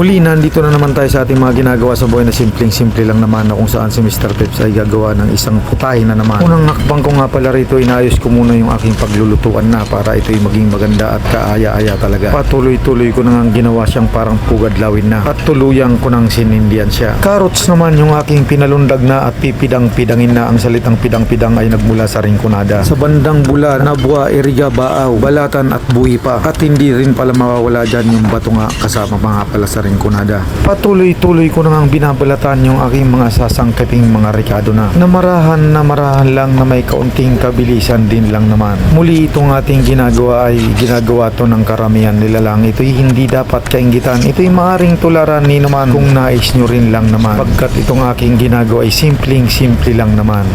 Muli, nandito na naman tayo sa ating mga ginagawa sa buhay na simpleng-simple lang naman na kung saan si Mr. Peps ay gagawa ng isang putahe na naman. Unang hakbang ko nga pala rito, inayos ko muna yung aking paglulutuan na para ito'y maging maganda at kaaya-aya talaga. Patuloy-tuloy ko na nga ginawa siyang parang pugad lawin na at tuluyang ko nang sinindihan siya. Carrots naman yung aking pinalundag na at pipidang-pidangin na ang salitang pidang-pidang ay nagmula sa ringkunada. Sa bandang bula, nabwa, iriga, baaw, balatan at buhi pa. At hindi rin pala mawawala dyan yung bato nga kasama nga pala sa ringkunada. Patuloy-tuloy ko na ngang binabalatan yung aking mga sasangkaping mga rikado na. Namarahan na marahan lang na may kaunting kabilisan din lang naman. Muli itong ating ginagawa ay ginagawa to ng karamihan nila lang. Ito'y hindi dapat kaingitan. Ito'y maaring tularan ni naman kung nais nyo rin lang naman. Pagkat itong aking ginagawa ay simpleng simple lang naman.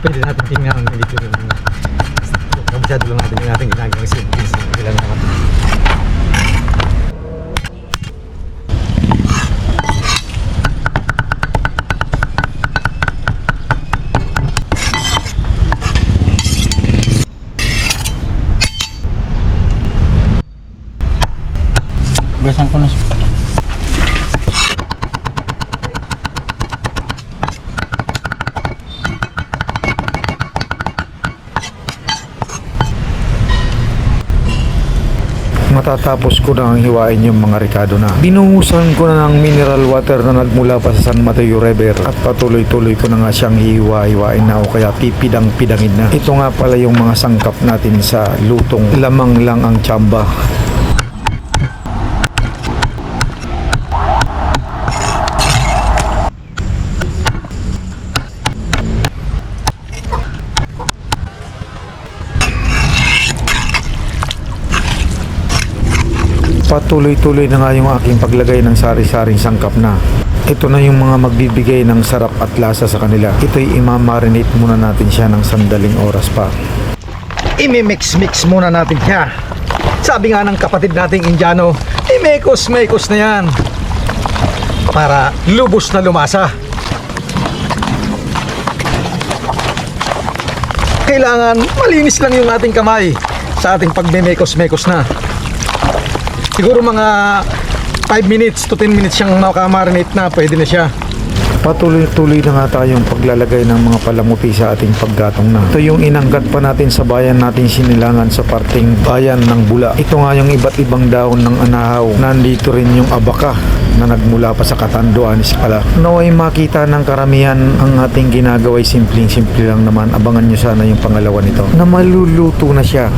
Pwede natin tingnan dito yung kabisado lang natin yung ating ginagawang simple simple lang naman Besan ko na siya. Matatapos ko na ang hiwain yung mga rikado na. Binuhusan ko na ng mineral water na nagmula pa sa San Mateo River at patuloy-tuloy ko na nga siyang hiwa-hiwain na o kaya pipidang-pidangin na. Ito nga pala yung mga sangkap natin sa lutong lamang lang ang tsamba. Patuloy-tuloy na nga yung aking paglagay ng sari-saring sangkap na. Ito na yung mga magbibigay ng sarap at lasa sa kanila. Ito'y imamarinate muna natin siya ng sandaling oras pa. Imi-mix-mix muna natin siya. Sabi nga ng kapatid nating Indiano, imekos-mekos na yan. Para lubos na lumasa. Kailangan malinis lang yung ating kamay sa ating pagmemekos-mekos na. Siguro mga 5 minutes to 10 minutes siyang makamarinate na, pwede na siya. Patuloy-tuloy na nga tayong paglalagay ng mga palamuti sa ating paggatong na. Ito yung inangkat pa natin sa bayan natin sinilangan sa parting bayan ng Bula. Ito nga yung iba't ibang dahon ng anahaw. Nandito rin yung abaka na nagmula pa sa Katanduanis pala. Naway makita ng karamihan ang ating ginagawa ay simpleng-simple lang naman. Abangan nyo sana yung pangalawa nito na maluluto na siya.